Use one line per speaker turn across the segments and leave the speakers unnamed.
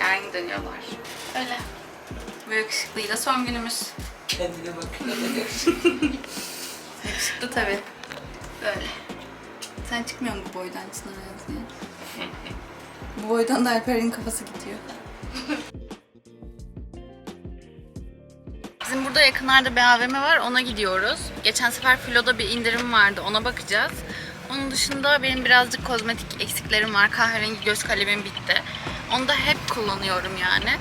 Yarın dönüyorlar. Öyle. Bu yakışıklıyla son günümüz.
Kendine bakıyor.
Yakışıklı tabii. Böyle. Sen çıkmıyor musun bu boydan Çınar Ayaz diye? bu boydan da Alper'in kafası gidiyor. Bizim burada yakınlarda bir AVM var. Ona gidiyoruz. Geçen sefer Filo'da bir indirim vardı. Ona bakacağız. Onun dışında benim birazcık kozmetik eksiklerim var. Kahverengi göz kalemim bitti. Onu da hep kullanıyorum yani.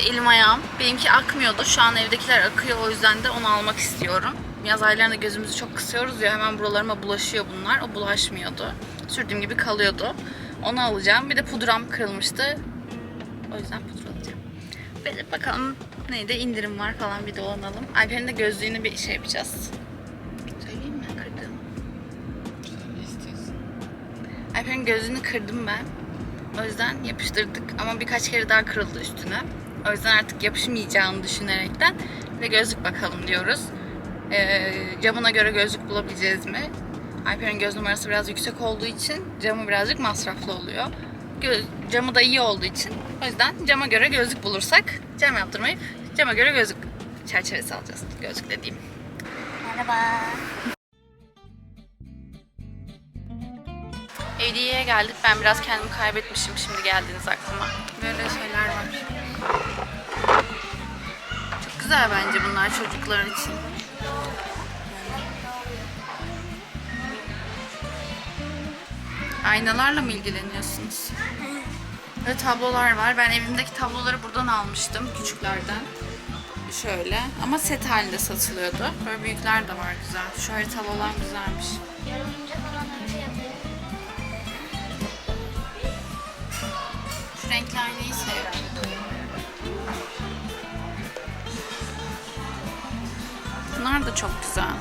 Elim ayağım. Benimki akmıyordu. Şu an evdekiler akıyor. O yüzden de onu almak istiyorum. Yaz aylarında gözümüzü çok kısıyoruz ya. Hemen buralarıma bulaşıyor bunlar. O bulaşmıyordu. Sürdüğüm gibi kalıyordu. Onu alacağım. Bir de pudram kırılmıştı. O yüzden pudra alacağım. Böyle bakalım neydi indirim var falan bir dolanalım. Alper'in de gözlüğünü bir şey yapacağız. Söyleyeyim mi? Kırdım. Alper'in gözlüğünü kırdım ben. O yüzden yapıştırdık ama birkaç kere daha kırıldı üstüne. O yüzden artık yapışmayacağını düşünerekten ve gözlük bakalım diyoruz. Ee, camına göre gözlük bulabileceğiz mi? Alper'in göz numarası biraz yüksek olduğu için camı birazcık masraflı oluyor. Gö- camı da iyi olduğu için o yüzden cama göre gözlük bulursak cam yaptırmayıp cama göre gözlük çerçevesi alacağız. Gözlük dediğim.
Merhaba.
Hediye'ye geldik. Ben biraz kendimi kaybetmişim şimdi geldiğiniz aklıma. Böyle şeyler var. Çok güzel bence bunlar çocuklar için. Aynalarla mı ilgileniyorsunuz? Böyle tablolar var. Ben evimdeki tabloları buradan almıştım. Küçüklerden. Şöyle. Ama set halinde satılıyordu. Böyle büyükler de var güzel. Şu haritalı olan güzelmiş.
Yorulunca
renkli aynayı seviyorum. Bunlar da çok güzel.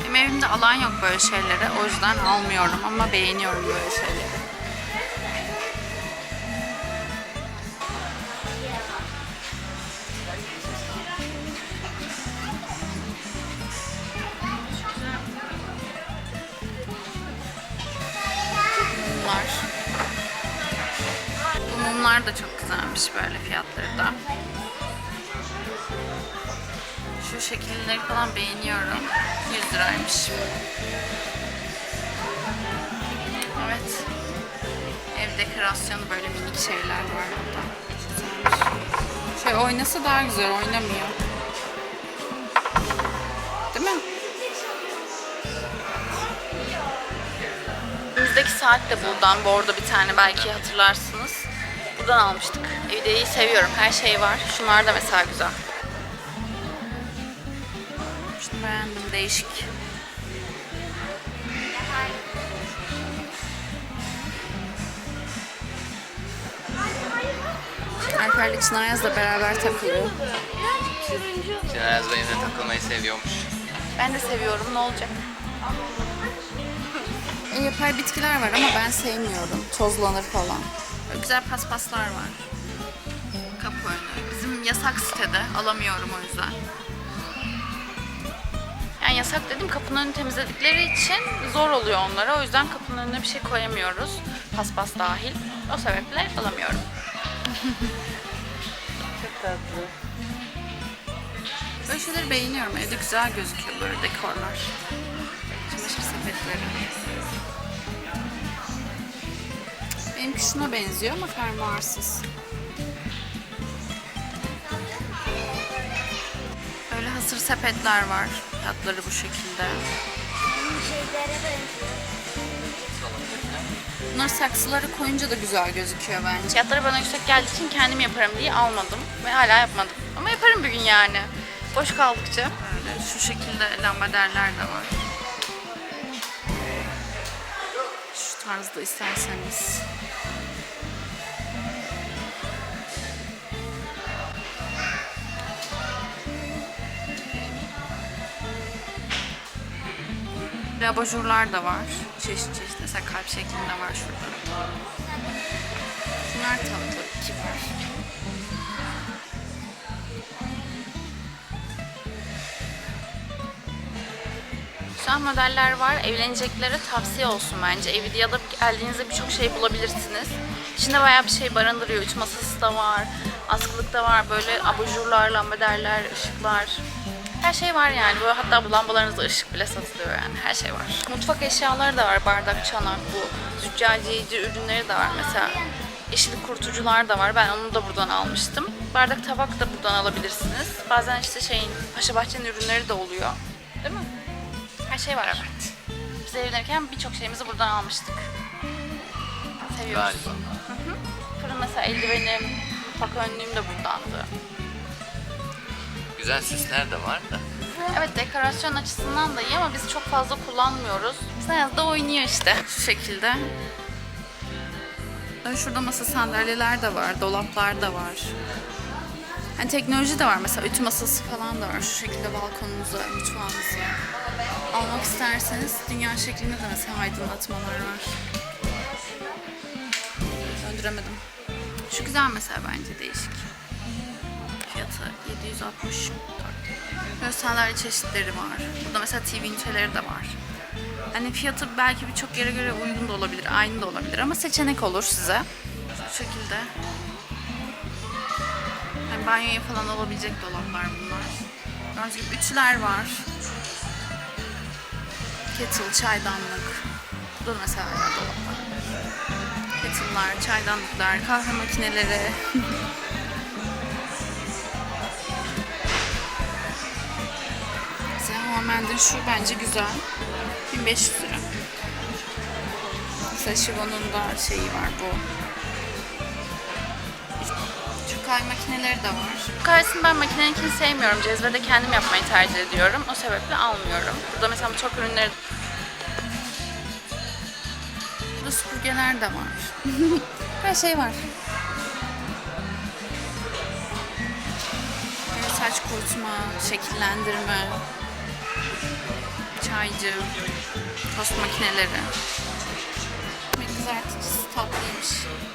Benim evimde alan yok böyle şeylere. O yüzden almıyorum ama beğeniyorum böyle şeyleri. Saat de buradan. Bordo bir tane belki hatırlarsınız. Buradan almıştık. Evdeyi seviyorum. Her şey var. Şunlar da mesela güzel. Şunu beğendim. Değişik. Alper'le Çınar Yaz'la beraber takılıyor.
Cenaz benimle takılmayı seviyormuş.
Ben de seviyorum. Ne olacak? E, yapay bitkiler var ama ben sevmiyorum. Tozlanır falan. Böyle güzel paspaslar var. Kapı önü. Bizim yasak sitede. Alamıyorum o yüzden. Yani yasak dedim kapının önünü temizledikleri için zor oluyor onlara. O yüzden kapının önüne bir şey koyamıyoruz. Paspas dahil. O sebeple alamıyorum.
Çok tatlı.
Böyle şeyleri beğeniyorum. Evde güzel gözüküyor böyle dekorlar. Çamaşır sepetleri. Benimki şuna benziyor ama fermuarsız. Böyle hasır sepetler var. Fiyatları bu şekilde.
Bu şeylere benziyor.
Bunlar saksılara koyunca da güzel gözüküyor bence. Fiyatları bana yüksek geldiği için kendim yaparım diye almadım. Ve hala yapmadım. Ama yaparım bir gün yani. Boş kaldıkça. Böyle şu şekilde lambaderler de var. Tarzda isterseniz. Abajurlar da var. Çeşit çeşit. Mesela kalp şeklinde var şurada. Bunlar tatlı. Kibar. Güzel modeller var. Evleneceklere tavsiye olsun bence. Evidia'da geldiğinizde birçok şey bulabilirsiniz. İçinde bayağı bir şey barındırıyor. Üç masası da var. Askılık da var. Böyle abajurlar, lambaderler, ışıklar. Her şey var yani. Böyle hatta bu lambalarınızda ışık bile satılıyor yani. Her şey var. Mutfak eşyaları da var. Bardak, çanak, bu züccaciyeci ürünleri de var mesela. Yeşil kurutucular da var. Ben onu da buradan almıştım. Bardak tabak da buradan alabilirsiniz. Bazen işte şeyin Paşa Bahçe'nin ürünleri de oluyor. Değil mi? Şey var evet. Biz evlenirken birçok şeyimizi buradan almıştık. Seviyoruz.
Galiba.
Fırın mesela eldivenim, mutfak önlüğüm de buradandı.
Güzel süsler de var da.
Evet dekorasyon açısından da iyi ama biz çok fazla kullanmıyoruz. Sayaz da oynuyor işte şu şekilde. Şurada masa sandalyeler de var, dolaplar da var. Hani teknoloji de var mesela ütü masası falan da var şu şekilde balkonunuza, mutfağınıza. Almak isterseniz dünya şeklinde de mesela aydınlatmalar var. Döndüremedim. Şu güzel mesela bence değişik. Fiyatı 760. Böyle sandalye çeşitleri var. Burada mesela TV üniteleri de var. Hani fiyatı belki birçok yere göre uygun da olabilir, aynı da olabilir ama seçenek olur size. Şu şekilde. Banyoya falan olabilecek dolaplar bunlar. Gördüğünüz gibi ütüler var. Kettle, çaydanlık. Burada da mesela hala dolaplar. Kettle'lar, çaydanlıklar, kahve makineleri. Mesela Homemend'in şu bence güzel. 1500 lira. Mesela Şivon'un da şeyi var bu. Kahve makineleri de var. Kahvesini ben makineninkini sevmiyorum. Cezvede kendim yapmayı tercih ediyorum. O sebeple almıyorum. Burada mesela mutfak ürünleri Burada süpürgeler de var. Her şey var. Böyle saç kurutma, şekillendirme, çaycı, tost makineleri.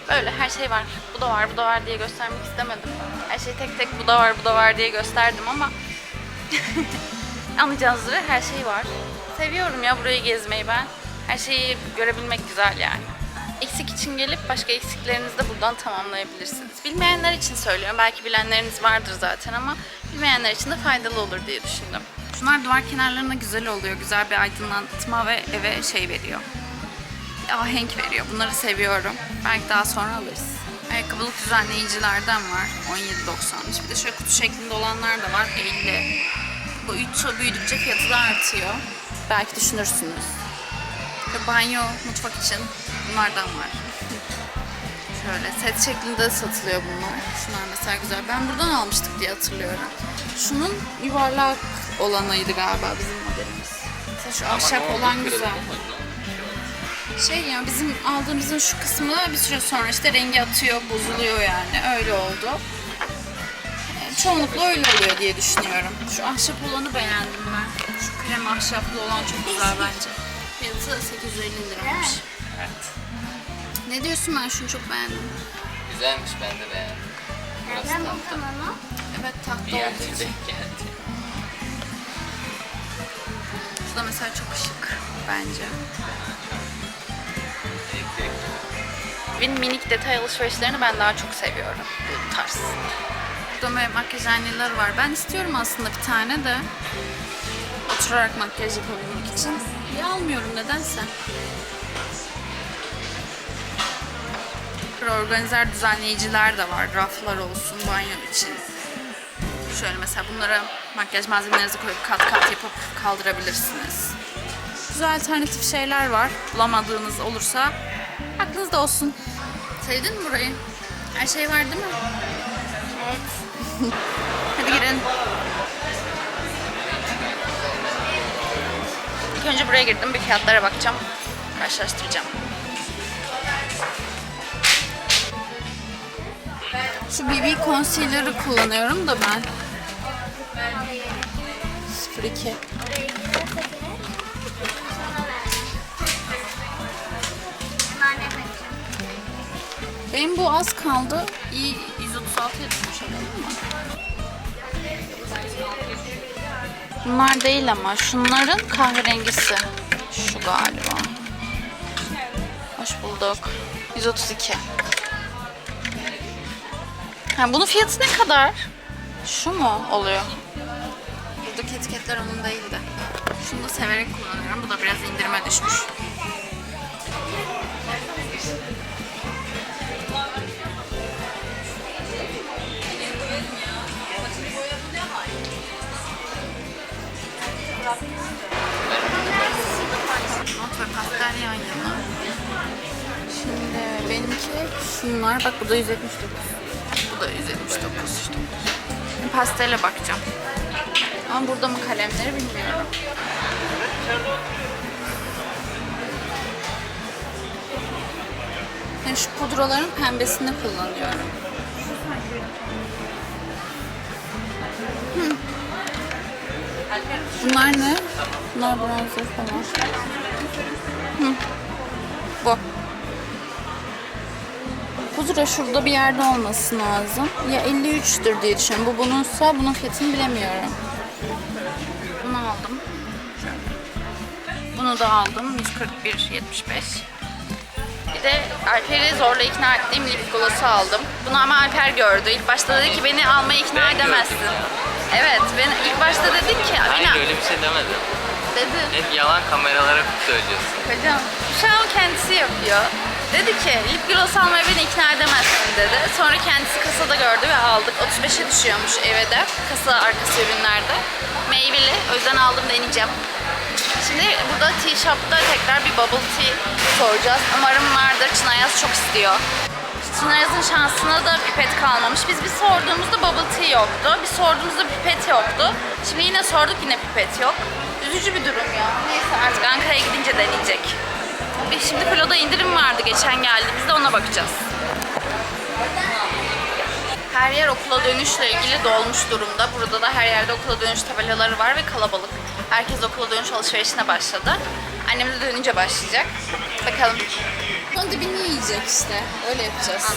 Böyle her şey var. Bu da var, bu da var diye göstermek istemedim. Her şey tek tek bu da var, bu da var diye gösterdim ama anlayacağınız üzere her şey var. Seviyorum ya burayı gezmeyi ben. Her şeyi görebilmek güzel yani. Eksik için gelip başka eksiklerinizi de buradan tamamlayabilirsiniz. Bilmeyenler için söylüyorum. Belki bilenleriniz vardır zaten ama bilmeyenler için de faydalı olur diye düşündüm. Şunlar duvar kenarlarına güzel oluyor. Güzel bir aydınlatma ve eve şey veriyor. Ahenk veriyor. Bunları seviyorum. Belki daha sonra alırız. Ayakkabılık düzenleyicilerden var. 17.90'mış. Bir de şöyle kutu şeklinde olanlar da var. 50. Bu ütü büyüdükçe fiyatı da artıyor. Belki düşünürsünüz. Ve banyo, mutfak için bunlardan var. Şöyle set şeklinde satılıyor bunlar. Şunlar mesela güzel. Ben buradan almıştık diye hatırlıyorum. Şunun yuvarlak olanıydı galiba bizim modelimiz. Mesela şu ahşap olan güzel. Şey ya bizim aldığımızın şu kısmı bir süre sonra işte rengi atıyor, bozuluyor yani. Öyle oldu. Yani çoğunlukla öyle oluyor diye düşünüyorum. Şu ahşap olanı beğendim ben. Şu krem ahşaplı olan çok güzel bence. Fiyatı 850 liraymış.
Evet.
Ne diyorsun ben şunu çok beğendim.
Güzelmiş ben de beğendim. Burası
Nereden onu?
Evet
Bir
tahta olduğu
yerde
için.
denk geldi.
Bu da mesela çok şık bence.
Elektrik.
Benim minik detay alışverişlerini ben daha çok seviyorum bu tarz. Burada böyle makyaj aynaları var. Ben istiyorum aslında bir tane de. Oturarak makyaj yapabilmek için. Ya almıyorum nedense. Böyle organizer düzenleyiciler de var. Raflar olsun banyo için. Şöyle mesela bunlara makyaj malzemelerinizi koyup kat kat yapıp kaldırabilirsiniz. Güzel alternatif şeyler var. Bulamadığınız olursa aklınızda olsun. Sevdin mi burayı? Her şey var değil mi?
Evet.
Hadi girelim. İlk önce buraya girdim. Bir fiyatlara bakacağım. Karşılaştıracağım. Şu BB Concealer'ı kullanıyorum da ben. 02. Benim bu az kaldı. İyi 136'ya düşmüş alalım? Bunlar değil ama şunların kahverengisi. Şu galiba. Hoş bulduk. 132. Ha, bunun fiyatı ne kadar? Şu mu oluyor? Buradaki etiketler onun değildi. Şunu da severek kullanıyorum. Bu da biraz indirime düşmüş. Şunlar. Bak bu da 179. Bu da 179 işte. Pastele bakacağım. Ama burada mı kalemleri bilmiyorum. Yani şu pudraların pembesini kullanıyorum. Bunlar ne? Bunlar bronzer falan. Hı. Pudra şurada bir yerde olması lazım. Ya 53'tür diye düşünüyorum. Bu bununsa bunun fiyatını bilemiyorum. Bunu aldım. Bunu da aldım. 141.75. Bir de Alper'i zorla ikna ettiğim lip gloss'u aldım. Bunu ama Alper gördü. İlk başta dedi ki beni almaya ikna
Ben
edemezsin. Evet, ben ilk başta dedik ki
Hayır
beni
öyle bir şey demedim.
dedi.
Hep yalan kameralara söylüyorsun.
Hocam şu an kendisi yapıyor. Dedi ki lip gloss almaya beni ikna edemezsin dedi. Sonra kendisi kasada gördü ve aldık. 35'e düşüyormuş eve de. Kasa arkası ürünlerde. Meyveli. O yüzden aldım deneyeceğim. Şimdi burada tea shop'ta tekrar bir bubble tea soracağız. Umarım vardır. Çınayaz çok istiyor. Çınayaz'ın şansına da pipet kalmamış. Biz bir sorduğumuzda bubble tea yoktu. Bir sorduğumuzda pipet yoktu. Şimdi yine sorduk yine pipet yok. Üzücü bir durum ya. Neyse artık Ankara'ya gidince deneyecek. Bir Şimdi Filo'da indirim vardı geçen geldiğimizde ona bakacağız. Her yer okula dönüşle ilgili dolmuş durumda. Burada da her yerde okula dönüş tabelaları var ve kalabalık. Herkes okula dönüş alışverişine başladı. Annem de dönünce başlayacak. Bakalım. Onun dibini yiyecek işte. Öyle yapacağız.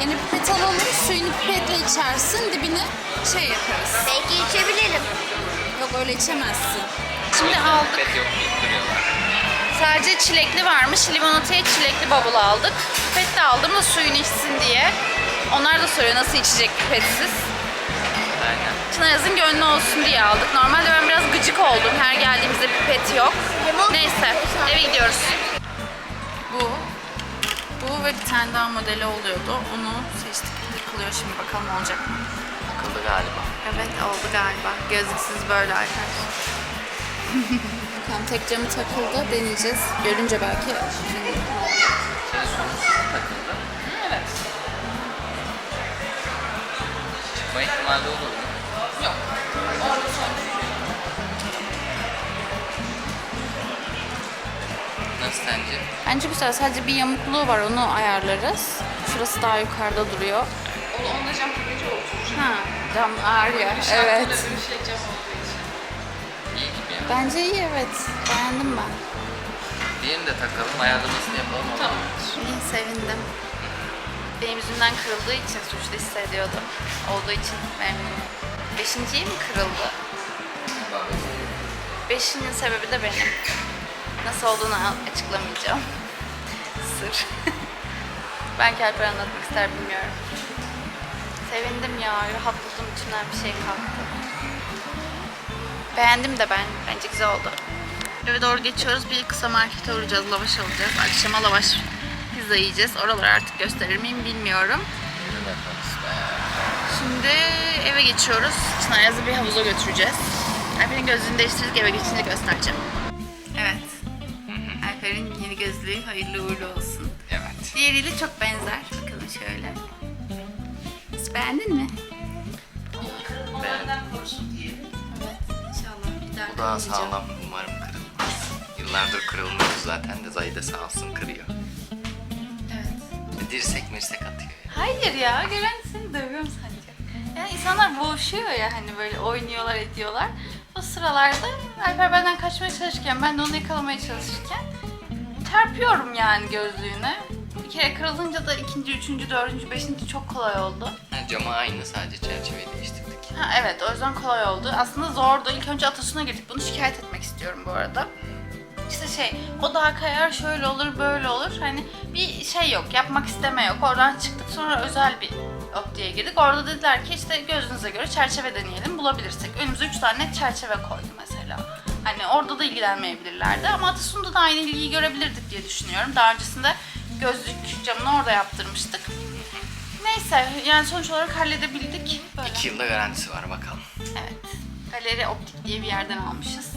Yani pipet alalım, suyunu pipetle içersin, dibini şey yaparız.
Belki içebilirim.
Yok öyle içemezsin. Şimdi aldık.
Pet yok.
Sadece çilekli varmış. Limonataya çilekli bubble aldık. Pipet de aldım da suyunu içsin diye. Onlar da soruyor nasıl içecek pipetsiz.
Aynen.
Çınar'ın gönlü olsun diye aldık. Normalde ben biraz gıcık oldum. Her geldiğimizde pipet yok.
Limon-
Neyse eve gidiyoruz. Bu. Bu ve bir tane daha modeli oluyordu. Onu seçtik. Yıkılıyor şimdi bakalım olacak mı?
Akıllı galiba.
Evet oldu galiba. Gözlüksüz böyle arkadaşlar. Bakalım tek camı takıldı. Deneyeceğiz. Görünce belki. Evet.
Çıkma ihtimali olur mu?
Yok.
Nasıl sence?
Bence güzel. Sadece bir yamukluğu var. Onu ayarlarız. Şurası daha yukarıda duruyor.
Onu onunla cam kapıcı oturur.
Ha, cam ağrıyor. Evet.
Bir şey cam olduğu için.
İyi gibi ya.
Bence iyi evet. Beğendim ben.
Diğerini de takalım, ayarlamasını yapalım. olur mu?
Tamam.
İyi sevindim. Benim yüzümden kırıldığı için suçlu hissediyordum. Olduğu için memnunum. Beşinciyi mi kırıldı? Beşinin sebebi de benim. Nasıl olduğunu açıklamayacağım. Sır. Belki Alper anlatmak ister bilmiyorum. Sevindim ya. Rahatladım. İçimden bir şey kalktı. Beğendim de ben. Bence güzel oldu. Eve doğru geçiyoruz. Bir kısa markete uğrayacağız. Lavaş alacağız. Akşama lavaş pizza yiyeceğiz. Oraları artık gösterir miyim bilmiyorum. Şimdi eve geçiyoruz. Çınar'ı bir havuza götüreceğiz. Alper'in gözlüğünü değiştirdik eve geçince göstereceğim. Evet. Alper'in yeni gözlüğü hayırlı uğurlu olsun.
Evet.
Diğeriyle çok benzer. Bakalım şöyle. Nasıl, Beğendin mi? Evet. İnşallah bir daha
Bu daha
kırmayacağım.
sağlam. Umarım kırılmaz. Yıllardır kırılmıyor zaten de Zahide sağ olsun kırıyor.
Evet.
Dirsek mirsek atıyor.
Hayır ya, gören seni dövüyorum sanacak. Yani insanlar boğuşuyor ya hani böyle oynuyorlar ediyorlar. O sıralarda Alper benden kaçmaya çalışırken ben de onu yakalamaya çalışırken çarpıyorum yani gözlüğüne. Bir kere kırılınca da ikinci, üçüncü, dördüncü, beşinci çok kolay oldu.
Ha, camı aynı sadece çerçeveyi değiştirdik.
Ha, evet o yüzden kolay oldu. Aslında zordu. İlk önce Atasun'a girdik. Bunu şikayet etmek istiyorum bu arada. İşte şey, o daha kayar şöyle olur böyle olur. Hani bir şey yok, yapmak isteme yok. Oradan çıktık sonra özel bir optiğe girdik. Orada dediler ki işte gözünüze göre çerçeve deneyelim bulabilirsek. Önümüze 3 tane çerçeve koydu mesela. Hani orada da ilgilenmeyebilirlerdi ama Atasun'da da aynı ilgiyi görebilirdik diye düşünüyorum. Daha öncesinde gözlük camını orada yaptırmıştık. Neyse yani sonuç olarak halledebildik. Böyle.
İki yılda garantisi var bakalım.
Evet. Galeri Optik diye bir yerden almışız.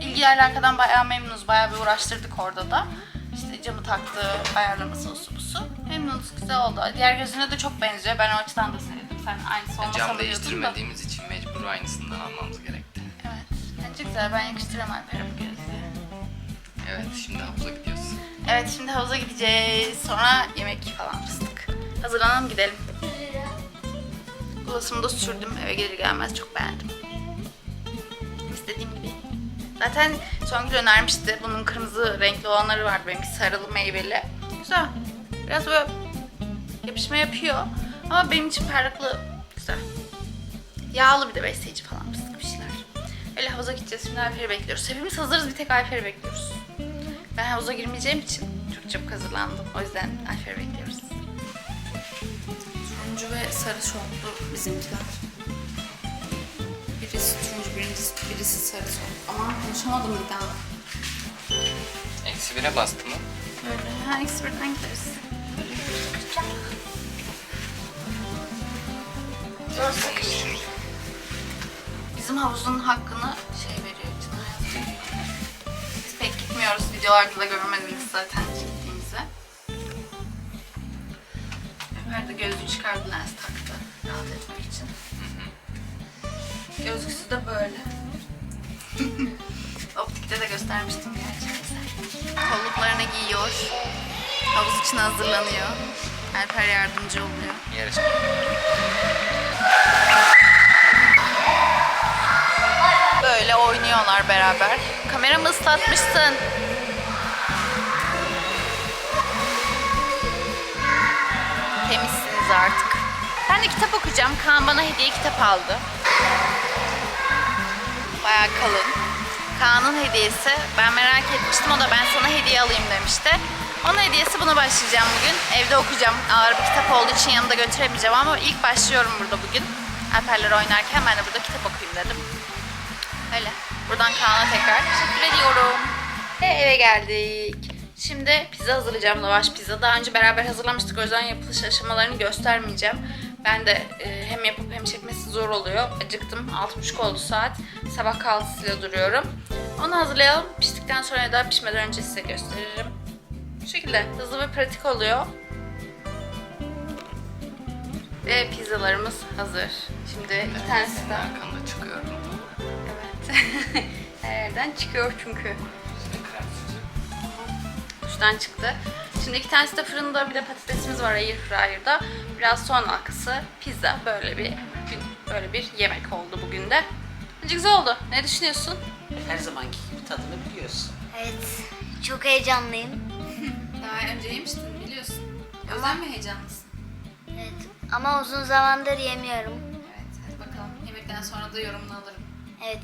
İlgi alakadan bayağı memnunuz. Bayağı bir uğraştırdık orada da. İşte camı taktı, ayarlaması osu busu. Memnunuz, güzel oldu. Diğer gözüne de çok benziyor. Ben o açıdan da sevdim. Sen aynısı olmasa
Cam
diyordun da.
değiştirmediğimiz için mecbur aynısından almamız gerekti.
Evet. Bence güzel. Ben yakıştıramam Alper'e bu gözlüğü.
Evet şimdi havuza gidiyoruz.
Evet şimdi havuza gideceğiz. Sonra yemek falan fıstık. Hazırlanalım gidelim. Gloss'umu da sürdüm. Eve gelir gelmez çok beğendim. İstediğim gibi. Zaten Songül önermişti. Bunun kırmızı renkli olanları vardı. Benimki sarılı meyveli. Güzel. Biraz böyle yapışma yapıyor. Ama benim için perlıklı güzel. Yağlı bir de besleyici falan fıstık bir şeyler. Öyle havuza gideceğiz. Şimdi Alper'i bekliyoruz. Hepimiz hazırız. Bir tek Alper'i bekliyoruz. Ben havuza girmeyeceğim için çok çabuk hazırlandım. O yüzden Alper'i bekliyoruz. Turuncu ve sarı şortlu bizimkiler. Birisi turuncu, birisi, birisi sarı şort. Ama konuşamadım bir daha.
Eksi bire bastı mı?
Böyle. Ha, ikisi birden gideriz. Bizim havuzun hakkını şey Videolarda da görmediniz zaten gittiğimizi. Ömer de gözlüğü çıkardı lens taktı. Rahat etmek için. Gözlüksüz de böyle. Optikte de göstermiştim gerçekten. Kolluklarını giyiyor. Havuz için hazırlanıyor. Alper yardımcı oluyor.
Yarış.
Böyle oynuyorlar beraber. Kameramı ıslatmışsın. Artık. Ben de kitap okuyacağım. Kaan bana hediye kitap aldı. Bayağı kalın. Kaan'ın hediyesi. Ben merak etmiştim. O da ben sana hediye alayım demişti. Onun hediyesi buna başlayacağım bugün. Evde okuyacağım. Ağır bir kitap olduğu için yanımda götüremeyeceğim ama ilk başlıyorum burada bugün. Alperler oynarken ben de burada kitap okuyayım dedim. Öyle. Buradan Kaan'a tekrar teşekkür ediyorum. Ve eve geldik. Şimdi pizza hazırlayacağım. Lavaş pizza. Daha önce beraber hazırlamıştık. O yüzden yapılış aşamalarını göstermeyeceğim. Ben de e, hem yapıp hem çekmesi zor oluyor. Acıktım. 6.30 oldu saat. Sabah kahvaltısıyla duruyorum. Onu hazırlayalım. Piştikten sonra da pişmeden önce size gösteririm. Bu şekilde hızlı ve pratik oluyor. Ve pizzalarımız hazır. Şimdi bir tanesi de...
Arkanda çıkıyorum.
Evet. Her yerden çıkıyor çünkü. Duştan çıktı. Şimdi iki tanesi de fırında bir de patatesimiz var air fryer'da. Biraz soğan halkası, pizza böyle bir gün böyle bir yemek oldu bugün de. Bence güzel oldu. Ne düşünüyorsun?
Her zamanki gibi tadını biliyorsun.
Evet. Çok heyecanlıyım.
Daha önce yemiştin biliyorsun. O yüzden mi heyecanlısın?
Evet. Ama uzun zamandır yemiyorum.
Evet, hadi bakalım. Yemekten sonra da yorumunu alırım.
Evet.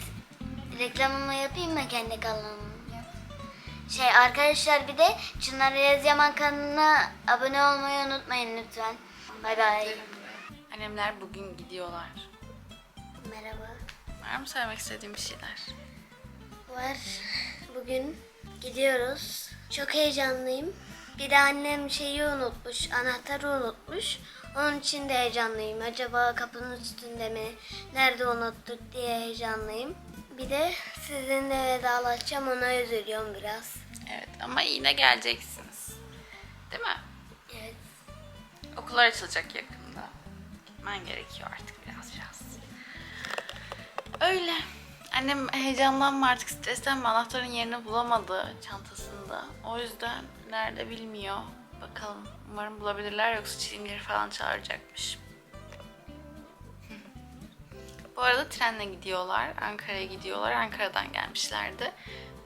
Reklamımı yapayım mı kendi kanalımı? Şey arkadaşlar bir de Çınar Yazyaman kanalına abone olmayı unutmayın lütfen. Bay bay.
Annemler bugün gidiyorlar.
Merhaba.
Var mı söylemek istediğin bir şeyler?
Var. Bugün gidiyoruz. Çok heyecanlıyım. Bir de annem şeyi unutmuş, anahtarı unutmuş. Onun için de heyecanlıyım. Acaba kapının üstünde mi? Nerede unuttuk diye heyecanlıyım. Bir de sizinle vedalaşacağım ona üzülüyorum biraz.
Evet ama yine geleceksiniz. Değil mi?
Evet.
Okullar açılacak yakında. Gitmen gerekiyor artık biraz biraz. Öyle. Annem heyecanlanma artık stresten mi anahtarın yerini bulamadı çantasında. O yüzden nerede bilmiyor. Bakalım. Umarım bulabilirler yoksa çilimleri falan çağıracakmış. Bu arada trenle gidiyorlar. Ankara'ya gidiyorlar. Ankara'dan gelmişlerdi.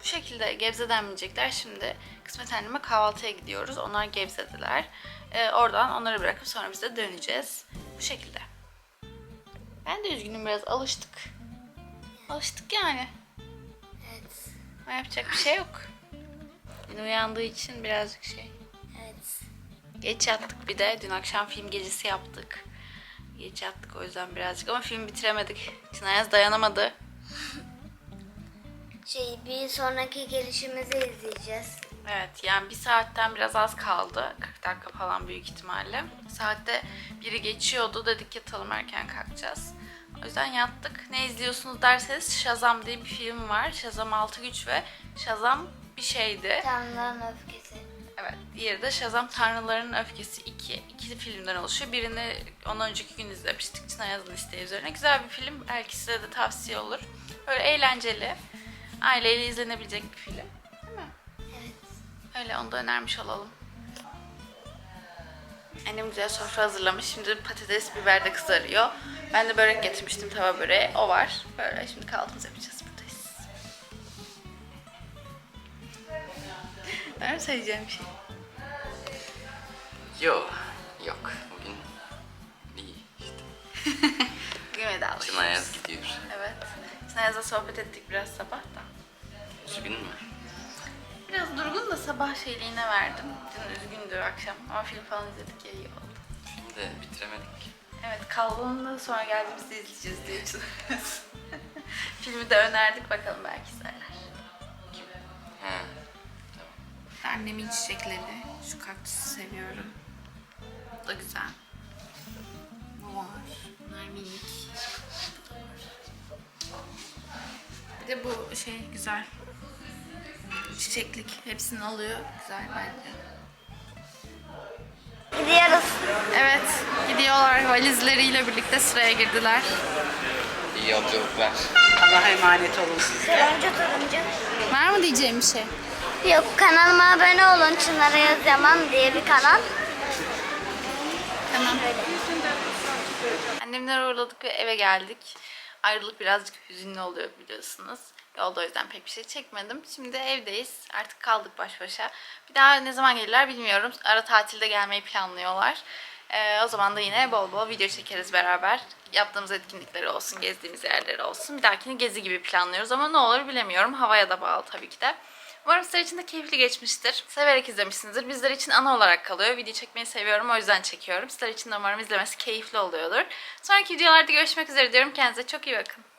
Bu şekilde Gebze'den binecekler. Şimdi kısmet anneme kahvaltıya gidiyoruz. Onlar Gebze'deler. Ee, oradan onları bırakıp sonra biz de döneceğiz. Bu şekilde. Ben de üzgünüm biraz. Alıştık. Alıştık yani.
Evet.
Ama yapacak bir şey yok. Yine uyandığı için birazcık şey.
Evet.
Geç yattık bir de. Dün akşam film gecesi yaptık. Geç yattık o yüzden birazcık ama film bitiremedik. Çınayaz dayanamadı.
Şey bir sonraki gelişimizi izleyeceğiz.
Evet yani bir saatten biraz az kaldı. 40 dakika falan büyük ihtimalle. Saatte biri geçiyordu. Dedik yatalım erken kalkacağız. O yüzden yattık. Ne izliyorsunuz derseniz Shazam diye bir film var. Shazam 6 güç ve Shazam bir şeydi.
Tanrıların öfkesi.
Evet. Diğeri de Shazam Tanrıların Öfkesi 2. İki filmden oluşuyor. Birini ondan önceki gün izlemiştik. Çınayaz'ın isteği üzerine. Güzel bir film. Belki size de tavsiye olur. Böyle eğlenceli. Aileyle izlenebilecek bir film. Değil mi?
Evet.
Öyle onu da önermiş olalım. Annem güzel sofra hazırlamış. Şimdi patates, biber de kızarıyor. Ben de börek getirmiştim tava böreği. O var. Böyle şimdi kahvaltımızı yapacağız. Var mı söyleyeceğim bir şey?
Yok. Yok. Bugün iyi işte.
Bugün vedalaşıyoruz.
Çınayaz gidiyor.
Evet. Çınayaz'la sohbet ettik biraz sabah da.
Üzgün mü?
Biraz durgun da sabah şeyliğine verdim. Dün üzgündü akşam ama film falan izledik ya iyi oldu.
Filmi de bitiremedik.
Evet kaldığında sonra geldiğimizde izleyeceğiz diye düşünüyoruz. Filmi de önerdik bakalım belki izlerler. Annemin çiçekleri. Şu kaktüsü seviyorum. Bu da güzel. Bu var. Bunlar minik. Bir de bu şey güzel. Çiçeklik. Hepsini alıyor. Güzel bence.
Gidiyoruz.
Evet, gidiyorlar valizleriyle birlikte sıraya girdiler.
İyi yolculuklar.
Allah'a emanet olun siz.
Turuncu turuncu.
Var mı diyeceğim bir şey?
Yok kanalıma abone olun. Çınar'a Yaz Yaman diye bir kanal.
Tamam. Annemleri uğurladık ve eve geldik. Ayrılık birazcık hüzünlü oluyor biliyorsunuz. Yolda o yüzden pek bir şey çekmedim. Şimdi evdeyiz. Artık kaldık baş başa. Bir daha ne zaman gelirler bilmiyorum. Ara tatilde gelmeyi planlıyorlar. Ee, o zaman da yine bol bol video çekeriz beraber. Yaptığımız etkinlikleri olsun, gezdiğimiz yerleri olsun. Bir dahakini gezi gibi planlıyoruz ama ne olur bilemiyorum. Havaya da bağlı tabii ki de. Umarım sizler için de keyifli geçmiştir. Severek izlemişsinizdir. Bizler için ana olarak kalıyor. Video çekmeyi seviyorum o yüzden çekiyorum. Sizler için de umarım izlemesi keyifli oluyordur. Sonraki videolarda görüşmek üzere diyorum. Kendinize çok iyi bakın.